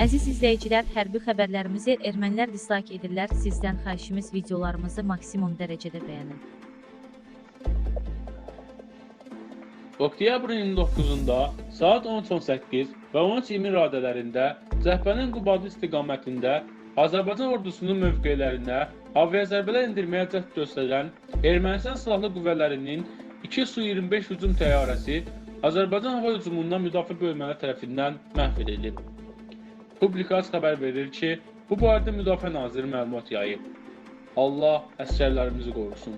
Əziz izləyicilər, hərbi xəbərlərimizi ermənilər dislike edirlər. Sizdən xahişimiz videolarımızı maksimum dərəcədə bəyənin. Oktyabrın 29-da saat 13:18 və 13:20 radələrində cəbhənin Qubadlı istiqamətində Azərbaycan ordusunun mövqelərinə aviazərbələr endirməyə cəhd göstərən Ermənistan silahlı qüvvələrinin 2 Su-25 hücum təyyarəsi Azərbaycan hava hücumundan müdafiə bölmələri tərəfindən məhv edilib. Publikas xəbər verir ki, bu barədə Müdafiə Naziri məlumat yayıb. Allah əsgərlərimizi qorusun.